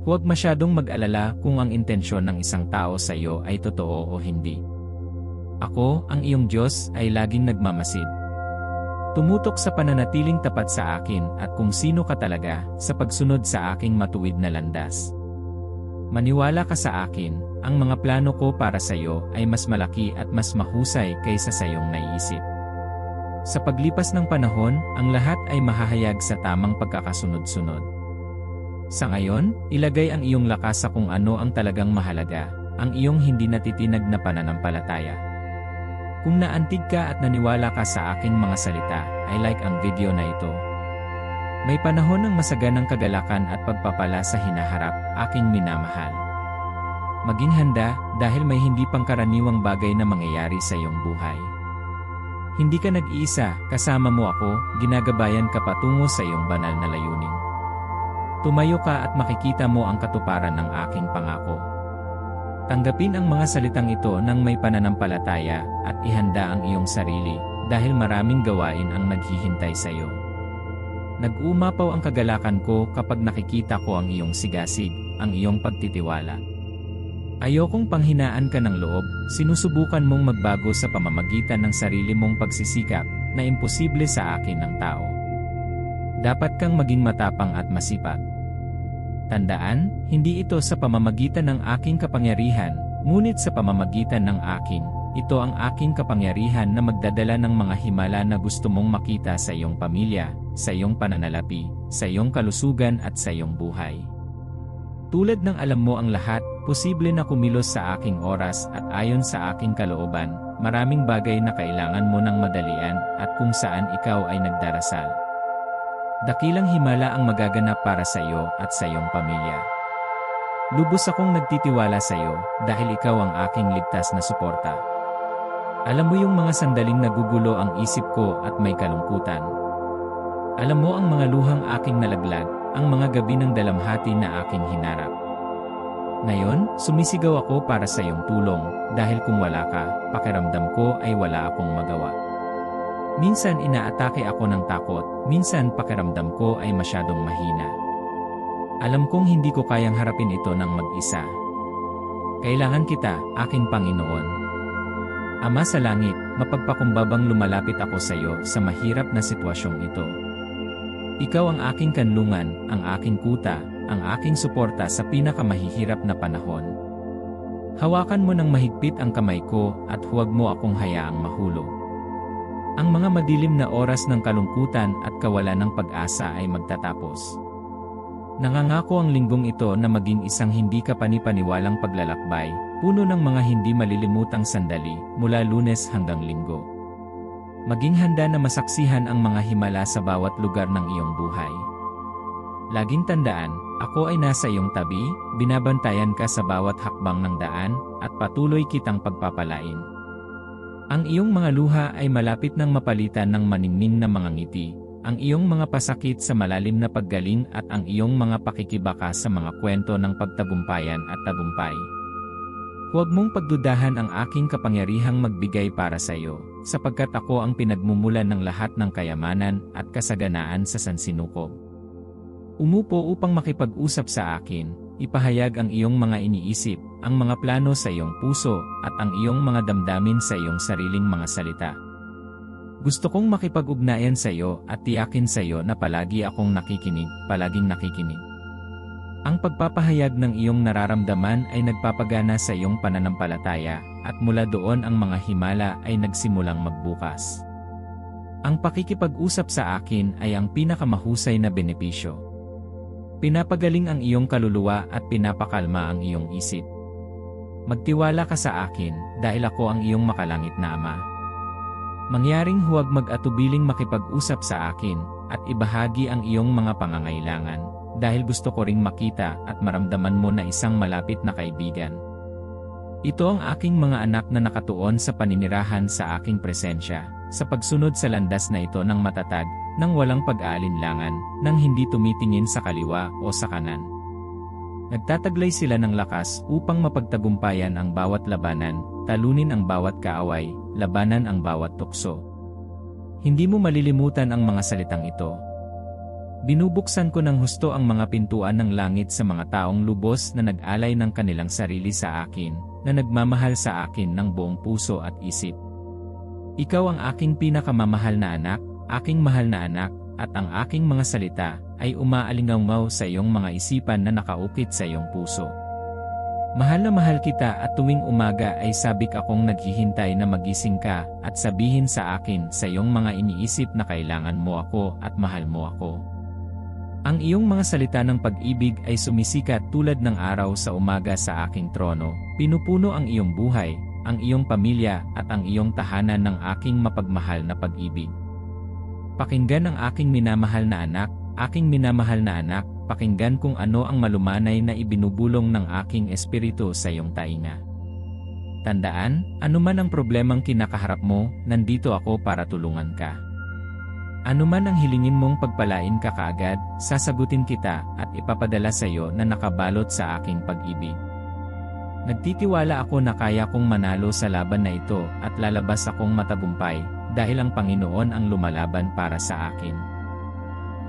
Huwag masyadong mag-alala kung ang intensyon ng isang tao sa iyo ay totoo o hindi. Ako, ang iyong Diyos, ay laging nagmamasid. Tumutok sa pananatiling tapat sa akin at kung sino ka talaga sa pagsunod sa aking matuwid na landas. Maniwala ka sa akin, ang mga plano ko para sa iyo ay mas malaki at mas mahusay kaysa sa iyong naiisip. Sa paglipas ng panahon, ang lahat ay mahahayag sa tamang pagkakasunod-sunod. Sa ngayon, ilagay ang iyong lakas sa kung ano ang talagang mahalaga, ang iyong hindi natitinag na pananampalataya. Kung naantig ka at naniwala ka sa aking mga salita, I like ang video na ito. May panahon ng masaganang kagalakan at pagpapala sa hinaharap, aking minamahal. Maging handa dahil may hindi pangkaraniwang bagay na mangyayari sa iyong buhay. Hindi ka nag-iisa, kasama mo ako, ginagabayan ka patungo sa iyong banal na layunin. Tumayo ka at makikita mo ang katuparan ng aking pangako. Tanggapin ang mga salitang ito ng may pananampalataya at ihanda ang iyong sarili dahil maraming gawain ang naghihintay sa iyo. Nag-umapaw ang kagalakan ko kapag nakikita ko ang iyong sigasig, ang iyong pagtitiwala. Ayokong panghinaan ka ng loob, sinusubukan mong magbago sa pamamagitan ng sarili mong pagsisikap na imposible sa akin ng tao. Dapat kang maging matapang at masipag. Tandaan, hindi ito sa pamamagitan ng aking kapangyarihan, ngunit sa pamamagitan ng aking, ito ang aking kapangyarihan na magdadala ng mga himala na gusto mong makita sa iyong pamilya, sa iyong pananalapi, sa iyong kalusugan at sa iyong buhay. Tulad ng alam mo ang lahat, posible na kumilos sa aking oras at ayon sa aking kalooban, maraming bagay na kailangan mo ng madalian at kung saan ikaw ay nagdarasal. Dakilang himala ang magaganap para sa iyo at sa iyong pamilya. Lubos akong nagtitiwala sa iyo dahil ikaw ang aking ligtas na suporta. Alam mo yung mga sandaling nagugulo ang isip ko at may kalungkutan. Alam mo ang mga luhang aking nalaglag, ang mga gabi ng dalamhati na aking hinarap. Ngayon, sumisigaw ako para sa iyong tulong, dahil kung wala ka, pakiramdam ko ay wala akong magawa. Minsan inaatake ako ng takot, minsan pakiramdam ko ay masyadong mahina. Alam kong hindi ko kayang harapin ito ng mag-isa. Kailangan kita, aking Panginoon. Ama sa langit, mapagpakumbabang lumalapit ako sa iyo sa mahirap na sitwasyong ito. Ikaw ang aking kanlungan, ang aking kuta, ang aking suporta sa pinakamahihirap na panahon. Hawakan mo ng mahigpit ang kamay ko at huwag mo akong hayaang mahulog. Ang mga madilim na oras ng kalungkutan at kawalan ng pag-asa ay magtatapos. Nangangako ang linggong ito na maging isang hindi kapanipaniwalang paglalakbay, puno ng mga hindi malilimutang sandali mula lunes hanggang linggo. Maging handa na masaksihan ang mga himala sa bawat lugar ng iyong buhay. Laging tandaan, ako ay nasa iyong tabi, binabantayan ka sa bawat hakbang ng daan, at patuloy kitang pagpapalain. Ang iyong mga luha ay malapit ng mapalitan ng maningning na mga ngiti, ang iyong mga pasakit sa malalim na paggaling at ang iyong mga pakikibaka sa mga kwento ng pagtagumpayan at tagumpay. Huwag mong pagdudahan ang aking kapangyarihang magbigay para sa iyo, sapagkat ako ang pinagmumulan ng lahat ng kayamanan at kasaganaan sa sansinukob. Umupo upang makipag-usap sa akin, ipahayag ang iyong mga iniisip, ang mga plano sa iyong puso, at ang iyong mga damdamin sa iyong sariling mga salita. Gusto kong makipag-ugnayan sa iyo at tiyakin sa iyo na palagi akong nakikinig, palaging nakikinig. Ang pagpapahayag ng iyong nararamdaman ay nagpapagana sa iyong pananampalataya, at mula doon ang mga himala ay nagsimulang magbukas. Ang pakikipag-usap sa akin ay ang pinakamahusay na benepisyo. Pinapagaling ang iyong kaluluwa at pinapakalma ang iyong isip. Magtiwala ka sa akin dahil ako ang iyong makalangit na Ama. Mangyaring huwag mag-atubiling makipag-usap sa akin at ibahagi ang iyong mga pangangailangan dahil gusto ko ring makita at maramdaman mo na isang malapit na kaibigan. Ito ang aking mga anak na nakatuon sa paninirahan sa aking presensya, sa pagsunod sa landas na ito ng matatag, nang walang pag-aalinlangan, nang hindi tumitingin sa kaliwa o sa kanan. Nagtataglay sila ng lakas upang mapagtagumpayan ang bawat labanan, talunin ang bawat kaaway, labanan ang bawat tukso. Hindi mo malilimutan ang mga salitang ito. Binubuksan ko ng husto ang mga pintuan ng langit sa mga taong lubos na nag-alay ng kanilang sarili sa akin, na nagmamahal sa akin ng buong puso at isip. Ikaw ang aking pinakamamahal na anak, aking mahal na anak, at ang aking mga salita ay umaalingaw sa iyong mga isipan na nakaukit sa iyong puso. Mahal na mahal kita at tuwing umaga ay sabik akong naghihintay na magising ka at sabihin sa akin sa iyong mga iniisip na kailangan mo ako at mahal mo ako. Ang iyong mga salita ng pag-ibig ay sumisikat tulad ng araw sa umaga sa aking trono, pinupuno ang iyong buhay, ang iyong pamilya at ang iyong tahanan ng aking mapagmahal na pag-ibig. Pakinggan ang aking minamahal na anak, aking minamahal na anak, pakinggan kung ano ang malumanay na ibinubulong ng aking espiritu sa iyong tainga. Tandaan, anuman ang problemang kinakaharap mo, nandito ako para tulungan ka. Anuman ang hilingin mong pagpalain ka kaagad, sasagutin kita at ipapadala sa iyo na nakabalot sa aking pag-ibig. Nagtitiwala ako na kaya kong manalo sa laban na ito at lalabas akong matagumpay dahil ang Panginoon ang lumalaban para sa akin.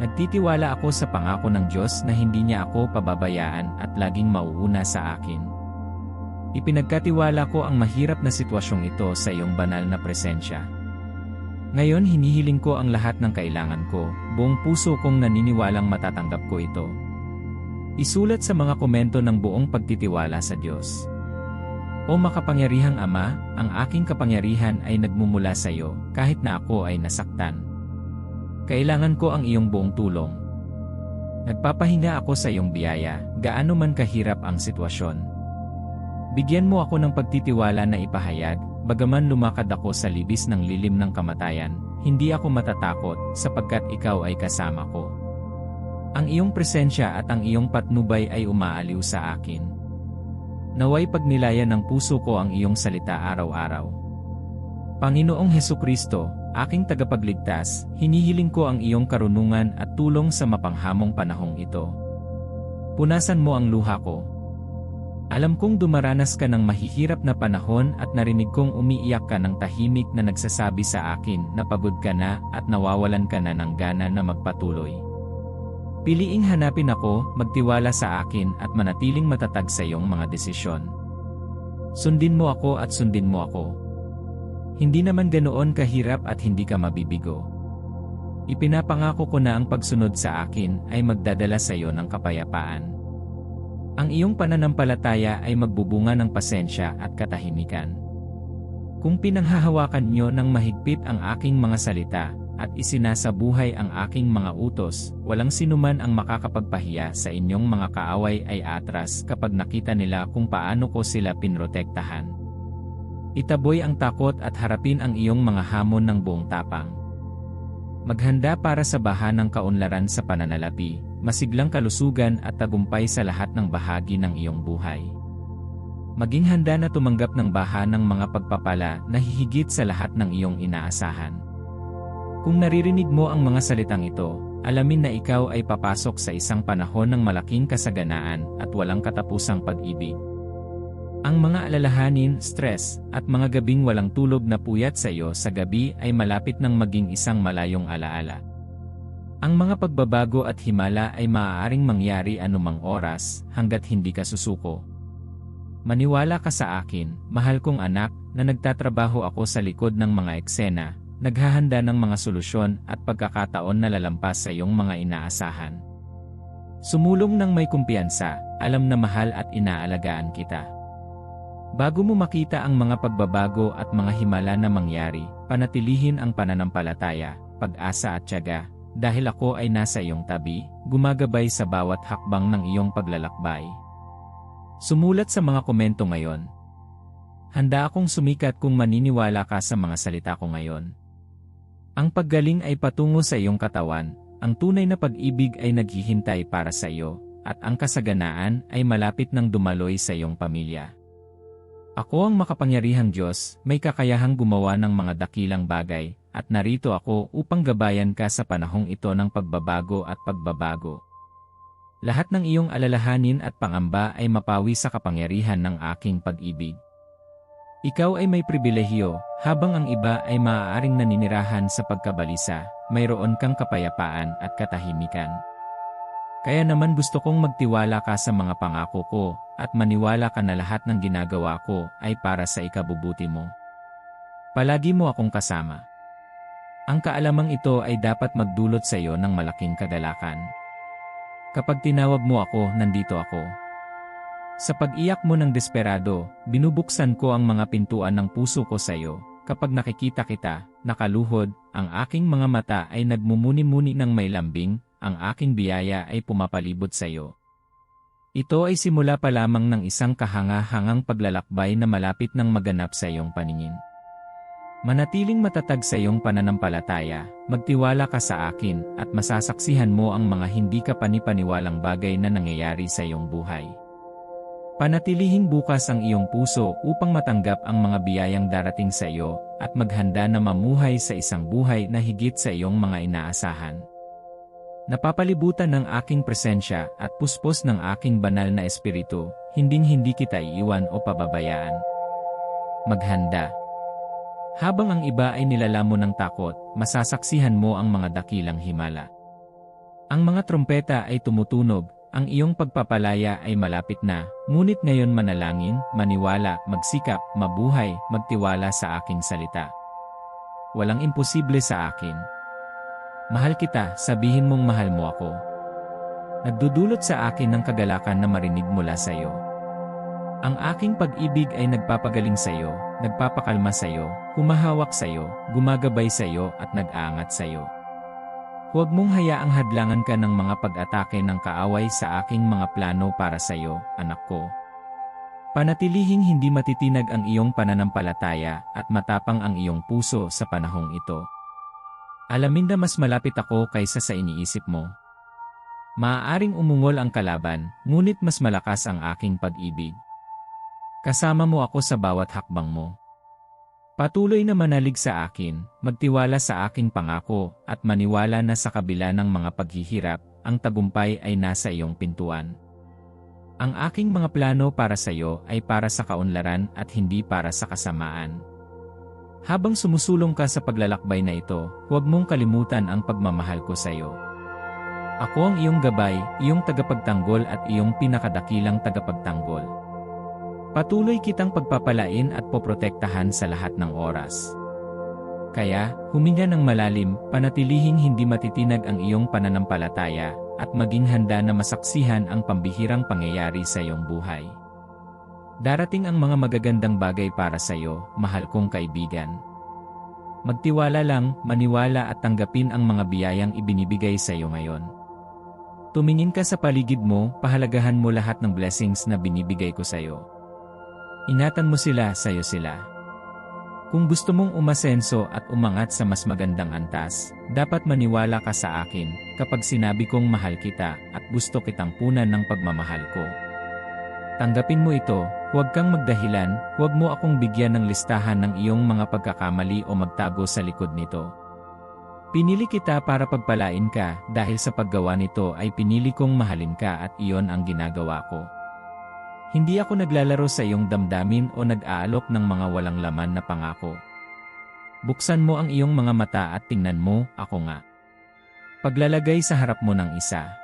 Nagtitiwala ako sa pangako ng Diyos na hindi niya ako pababayaan at laging mauuna sa akin. Ipinagkatiwala ko ang mahirap na sitwasyong ito sa iyong banal na presensya. Ngayon hinihiling ko ang lahat ng kailangan ko, buong puso kong naniniwalang matatanggap ko ito. Isulat sa mga komento ng buong pagtitiwala sa Diyos. O makapangyarihang Ama, ang aking kapangyarihan ay nagmumula sa iyo, kahit na ako ay nasaktan. Kailangan ko ang iyong buong tulong. Nagpapahinga ako sa iyong biyaya, gaano man kahirap ang sitwasyon. Bigyan mo ako ng pagtitiwala na ipahayag, bagaman lumakad ako sa libis ng lilim ng kamatayan, hindi ako matatakot sapagkat ikaw ay kasama ko. Ang iyong presensya at ang iyong patnubay ay umaaliw sa akin. Naway pagnilayan ng puso ko ang iyong salita araw-araw. Panginoong Heso Kristo, Aking tagapagligtas, hinihiling ko ang iyong karunungan at tulong sa mapanghamong panahong ito. Punasan mo ang luha ko. Alam kong dumaranas ka ng mahihirap na panahon at narinig kong umiiyak ka ng tahimik na nagsasabi sa akin na pagod ka na at nawawalan ka na ng gana na magpatuloy. Piliing hanapin ako, magtiwala sa akin at manatiling matatag sa iyong mga desisyon. Sundin mo ako at sundin mo ako. Hindi naman ganoon kahirap at hindi ka mabibigo. Ipinapangako ko na ang pagsunod sa akin ay magdadala sa iyo ng kapayapaan. Ang iyong pananampalataya ay magbubunga ng pasensya at katahimikan. Kung pinanghahawakan niyo ng mahigpit ang aking mga salita, at isinasabuhay ang aking mga utos, walang sinuman ang makakapagpahiya sa inyong mga kaaway ay atras kapag nakita nila kung paano ko sila pinrotektahan. Itaboy ang takot at harapin ang iyong mga hamon ng buong tapang. Maghanda para sa baha ng kaunlaran sa pananalapi, masiglang kalusugan at tagumpay sa lahat ng bahagi ng iyong buhay. Maging handa na tumanggap ng baha ng mga pagpapala na hihigit sa lahat ng iyong inaasahan. Kung naririnig mo ang mga salitang ito, alamin na ikaw ay papasok sa isang panahon ng malaking kasaganaan at walang katapusang pag-ibig. Ang mga alalahanin, stress, at mga gabing walang tulog na puyat sa iyo sa gabi ay malapit ng maging isang malayong alaala. Ang mga pagbabago at himala ay maaaring mangyari anumang oras hanggat hindi ka susuko. Maniwala ka sa akin, mahal kong anak, na nagtatrabaho ako sa likod ng mga eksena, naghahanda ng mga solusyon at pagkakataon na lalampas sa iyong mga inaasahan. Sumulong ng may kumpiyansa, alam na mahal at inaalagaan kita. Bago mo makita ang mga pagbabago at mga himala na mangyari, panatilihin ang pananampalataya, pag-asa at tiyaga, dahil ako ay nasa iyong tabi, gumagabay sa bawat hakbang ng iyong paglalakbay. Sumulat sa mga komento ngayon. Handa akong sumikat kung maniniwala ka sa mga salita ko ngayon. Ang paggaling ay patungo sa iyong katawan, ang tunay na pag-ibig ay naghihintay para sa iyo, at ang kasaganaan ay malapit ng dumaloy sa iyong pamilya. Ako ang makapangyarihang Diyos, may kakayahang gumawa ng mga dakilang bagay, at narito ako upang gabayan ka sa panahong ito ng pagbabago at pagbabago. Lahat ng iyong alalahanin at pangamba ay mapawi sa kapangyarihan ng aking pag-ibig. Ikaw ay may pribilehiyo, habang ang iba ay maaaring naninirahan sa pagkabalisa, mayroon kang kapayapaan at katahimikan. Kaya naman gusto kong magtiwala ka sa mga pangako ko, at maniwala ka na lahat ng ginagawa ko ay para sa ikabubuti mo. Palagi mo akong kasama. Ang kaalamang ito ay dapat magdulot sa iyo ng malaking kagalakan. Kapag tinawag mo ako, nandito ako. Sa pag-iyak mo ng desperado, binubuksan ko ang mga pintuan ng puso ko sa iyo. Kapag nakikita kita, nakaluhod, ang aking mga mata ay nagmumuni-muni ng may lambing, ang aking biyaya ay pumapalibot sa iyo. Ito ay simula pa lamang ng isang kahanga-hangang paglalakbay na malapit ng maganap sa iyong paningin. Manatiling matatag sa iyong pananampalataya, magtiwala ka sa akin at masasaksihan mo ang mga hindi ka panipaniwalang bagay na nangyayari sa iyong buhay. Panatilihing bukas ang iyong puso upang matanggap ang mga biyayang darating sa iyo at maghanda na mamuhay sa isang buhay na higit sa iyong mga inaasahan. Napapalibutan ng aking presensya at puspos ng aking banal na espiritu, hinding-hindi kita iiwan o pababayaan. Maghanda. Habang ang iba ay nilalamon ng takot, masasaksihan mo ang mga dakilang himala. Ang mga trompeta ay tumutunog, ang iyong pagpapalaya ay malapit na, ngunit ngayon manalangin, maniwala, magsikap, mabuhay, magtiwala sa aking salita. Walang imposible sa akin. Mahal kita, sabihin mong mahal mo ako. Nagdudulot sa akin ng kagalakan na marinig mula sa iyo. Ang aking pag-ibig ay nagpapagaling sa iyo, nagpapakalma sa iyo, humahawak sa iyo, gumagabay sa iyo at nag-aangat sa iyo. Huwag mong hayaang hadlangan ka ng mga pag-atake ng kaaway sa aking mga plano para sa iyo, anak ko. Panatilihing hindi matitinag ang iyong pananampalataya at matapang ang iyong puso sa panahong ito. Alamin na mas malapit ako kaysa sa iniisip mo. Maaaring umungol ang kalaban, ngunit mas malakas ang aking pag-ibig. Kasama mo ako sa bawat hakbang mo. Patuloy na manalig sa akin, magtiwala sa aking pangako, at maniwala na sa kabila ng mga paghihirap, ang tagumpay ay nasa iyong pintuan. Ang aking mga plano para sa iyo ay para sa kaunlaran at hindi para sa kasamaan. Habang sumusulong ka sa paglalakbay na ito, huwag mong kalimutan ang pagmamahal ko sa iyo. Ako ang iyong gabay, iyong tagapagtanggol at iyong pinakadakilang tagapagtanggol. Patuloy kitang pagpapalain at poprotektahan sa lahat ng oras. Kaya, huminga ng malalim, panatilihing hindi matitinag ang iyong pananampalataya, at maging handa na masaksihan ang pambihirang pangyayari sa iyong buhay. Darating ang mga magagandang bagay para sa iyo, mahal kong kaibigan. Magtiwala lang, maniwala at tanggapin ang mga biyayang ibinibigay sa iyo ngayon. Tumingin ka sa paligid mo, pahalagahan mo lahat ng blessings na binibigay ko sa iyo. Ingatan mo sila, sayo sila. Kung gusto mong umasenso at umangat sa mas magandang antas, dapat maniwala ka sa akin kapag sinabi kong mahal kita at gusto kitang punan ng pagmamahal ko. Tanggapin mo ito, huwag kang magdahilan, huwag mo akong bigyan ng listahan ng iyong mga pagkakamali o magtago sa likod nito. Pinili kita para pagpalain ka dahil sa paggawa nito ay pinili kong mahalin ka at iyon ang ginagawa ko. Hindi ako naglalaro sa iyong damdamin o nag-aalok ng mga walang laman na pangako. Buksan mo ang iyong mga mata at tingnan mo, ako nga. Paglalagay sa harap mo ng isa.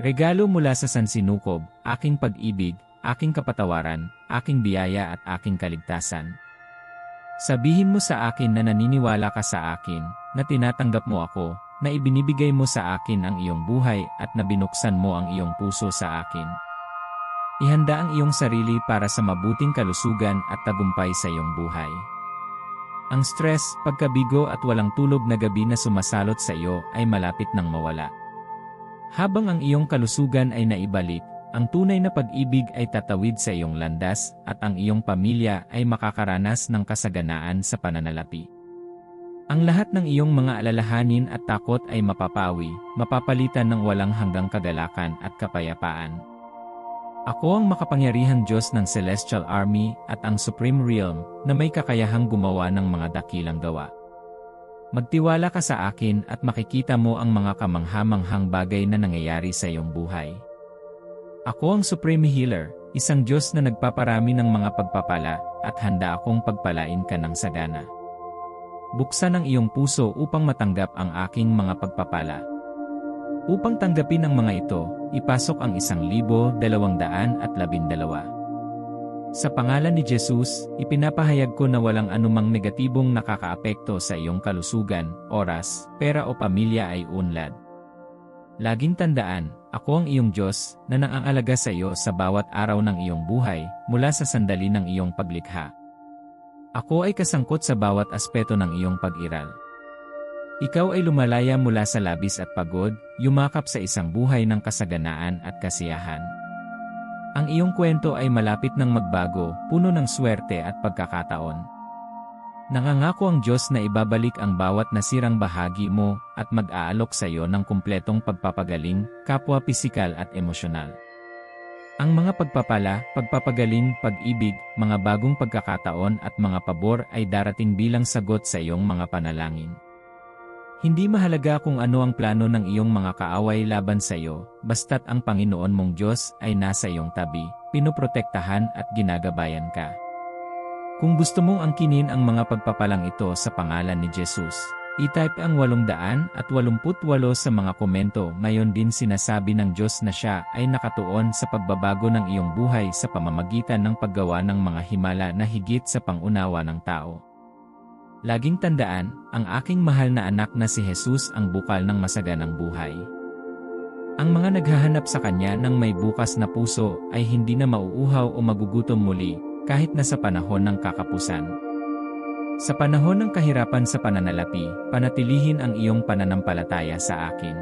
Regalo mula sa Sansinukob, aking pag-ibig, aking kapatawaran, aking biyaya at aking kaligtasan. Sabihin mo sa akin na naniniwala ka sa akin, na tinatanggap mo ako, na ibinibigay mo sa akin ang iyong buhay at na binuksan mo ang iyong puso sa akin. Ihanda ang iyong sarili para sa mabuting kalusugan at tagumpay sa iyong buhay. Ang stress, pagkabigo at walang tulog na gabi na sumasalot sa iyo ay malapit nang mawala. Habang ang iyong kalusugan ay naibalik, ang tunay na pag-ibig ay tatawid sa iyong landas at ang iyong pamilya ay makakaranas ng kasaganaan sa pananalapi. Ang lahat ng iyong mga alalahanin at takot ay mapapawi, mapapalitan ng walang hanggang kagalakan at kapayapaan. Ako ang makapangyarihang Diyos ng Celestial Army at ang Supreme Realm na may kakayahang gumawa ng mga dakilang gawa. Magtiwala ka sa akin at makikita mo ang mga kamanghamanghang bagay na nangyayari sa iyong buhay. Ako ang Supreme Healer, isang Diyos na nagpaparami ng mga pagpapala, at handa akong pagpalain ka ng sagana. Buksan ang iyong puso upang matanggap ang aking mga pagpapala. Upang tanggapin ang mga ito, ipasok ang isang libo, dalawang daan at labindalawa. Sa pangalan ni Jesus, ipinapahayag ko na walang anumang negatibong nakakaapekto sa iyong kalusugan, oras, pera o pamilya ay unlad. Laging tandaan, ako ang iyong Diyos na naaalaga sa iyo sa bawat araw ng iyong buhay mula sa sandali ng iyong paglikha. Ako ay kasangkot sa bawat aspeto ng iyong pag-iral. Ikaw ay lumalaya mula sa labis at pagod, yumakap sa isang buhay ng kasaganaan at kasiyahan. Ang iyong kwento ay malapit ng magbago, puno ng swerte at pagkakataon. Nangangako ang Diyos na ibabalik ang bawat nasirang bahagi mo at mag-aalok sa iyo ng kumpletong pagpapagaling, kapwa pisikal at emosyonal. Ang mga pagpapala, pagpapagaling, pag-ibig, mga bagong pagkakataon at mga pabor ay darating bilang sagot sa iyong mga panalangin. Hindi mahalaga kung ano ang plano ng iyong mga kaaway laban sa iyo, basta't ang Panginoon mong Diyos ay nasa iyong tabi, pinoprotektahan at ginagabayan ka. Kung gusto mong angkinin ang mga pagpapalang ito sa pangalan ni Jesus, i-type ang 888 sa mga komento ngayon din sinasabi ng Diyos na siya ay nakatuon sa pagbabago ng iyong buhay sa pamamagitan ng paggawa ng mga himala na higit sa pangunawa ng tao. Laging tandaan, ang aking mahal na anak na si Jesus ang bukal ng masaganang buhay. Ang mga naghahanap sa kanya ng may bukas na puso ay hindi na mauuhaw o magugutom muli, kahit na sa panahon ng kakapusan. Sa panahon ng kahirapan sa pananalapi, panatilihin ang iyong pananampalataya sa akin.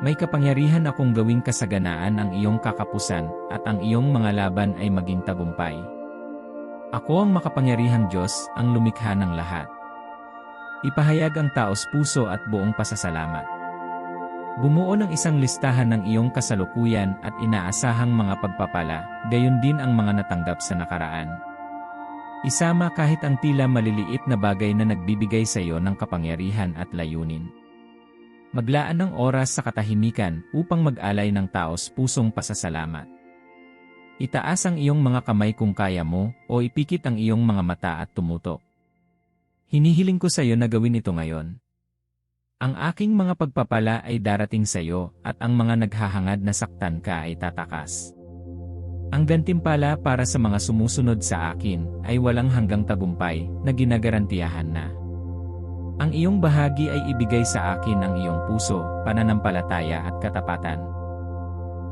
May kapangyarihan akong gawing kasaganaan ang iyong kakapusan at ang iyong mga laban ay maging tagumpay. Ako ang makapangyarihang Diyos, ang lumikha ng lahat. Ipahayag ang taos puso at buong pasasalamat. Bumuo ng isang listahan ng iyong kasalukuyan at inaasahang mga pagpapala, gayon din ang mga natanggap sa nakaraan. Isama kahit ang tila maliliit na bagay na nagbibigay sa iyo ng kapangyarihan at layunin. Maglaan ng oras sa katahimikan upang mag-alay ng taos pusong pasasalamat. Itaas ang iyong mga kamay kung kaya mo, o ipikit ang iyong mga mata at tumutok. Hinihiling ko sa iyo na gawin ito ngayon. Ang aking mga pagpapala ay darating sa iyo, at ang mga naghahangad na saktan ka ay tatakas. Ang gantimpala para sa mga sumusunod sa akin ay walang hanggang tagumpay na ginagarantiyahan na. Ang iyong bahagi ay ibigay sa akin ang iyong puso, pananampalataya at katapatan.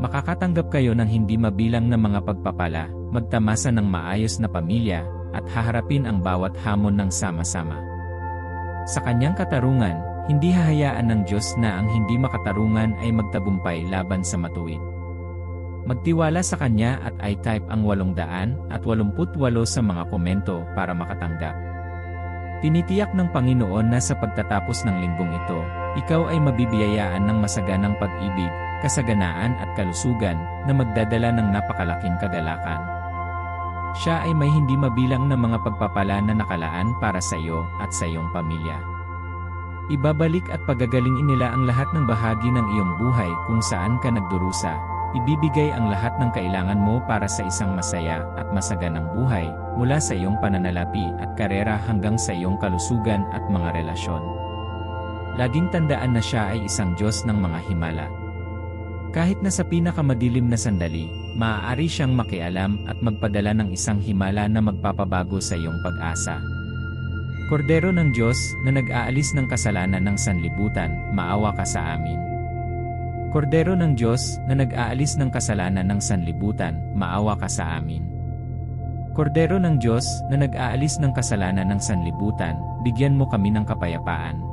Makakatanggap kayo ng hindi mabilang na mga pagpapala, magtamasa ng maayos na pamilya, at haharapin ang bawat hamon ng sama-sama. Sa kanyang katarungan, hindi hahayaan ng Diyos na ang hindi makatarungan ay magtagumpay laban sa matuwid. Magtiwala sa Kanya at i-type ang 800 at 88 sa mga komento para makatanggap. Tinitiyak ng Panginoon na sa pagtatapos ng linggong ito, ikaw ay mabibiyayaan ng masaganang pag-ibig, kasaganaan at kalusugan na magdadala ng napakalaking kagalakan. Siya ay may hindi mabilang na mga pagpapala na nakalaan para sa iyo at sa iyong pamilya. Ibabalik at pagagaling nila ang lahat ng bahagi ng iyong buhay kung saan ka nagdurusa. Ibibigay ang lahat ng kailangan mo para sa isang masaya at masaganang buhay, mula sa iyong pananalapi at karera hanggang sa iyong kalusugan at mga relasyon. Laging tandaan na siya ay isang Diyos ng mga himala. Kahit na sa pinakamadilim na sandali, maaari siyang makialam at magpadala ng isang himala na magpapabago sa iyong pag-asa. Kordero ng Diyos na nag-aalis ng kasalanan ng sanlibutan, maawa ka sa amin. Kordero ng Diyos na nag-aalis ng kasalanan ng sanlibutan, maawa ka sa amin. Kordero ng Diyos na nag-aalis ng kasalanan ng sanlibutan, bigyan mo kami ng kapayapaan.